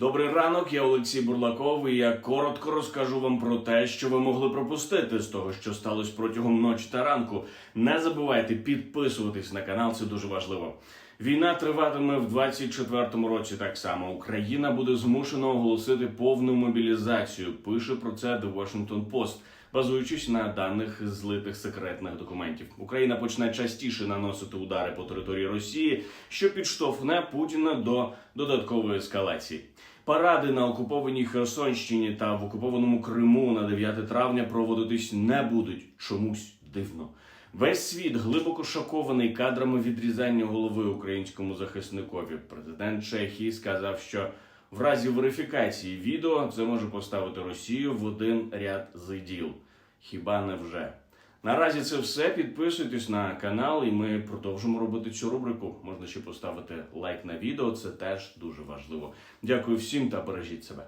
Добрий ранок, я Олексій Бурлаков, і я коротко розкажу вам про те, що ви могли пропустити з того, що сталося протягом ночі та ранку. Не забувайте підписуватись на канал, це дуже важливо. Війна триватиме в 24-му році. Так само Україна буде змушена оголосити повну мобілізацію. Пише про це The Washington Post. Базуючись на даних злитих секретних документів, Україна почне частіше наносити удари по території Росії, що підштовхне Путіна до додаткової ескалації. Паради на окупованій Херсонщині та в окупованому Криму на 9 травня проводитись не будуть. Чомусь дивно. Весь світ глибоко шокований кадрами відрізання голови українському захисникові. Президент Чехії сказав, що в разі верифікації відео це може поставити Росію в один ряд з іділ. Хіба не вже? Наразі це все. Підписуйтесь на канал, і ми продовжимо робити цю рубрику. Можна ще поставити лайк на відео, це теж дуже важливо. Дякую всім та бережіть себе.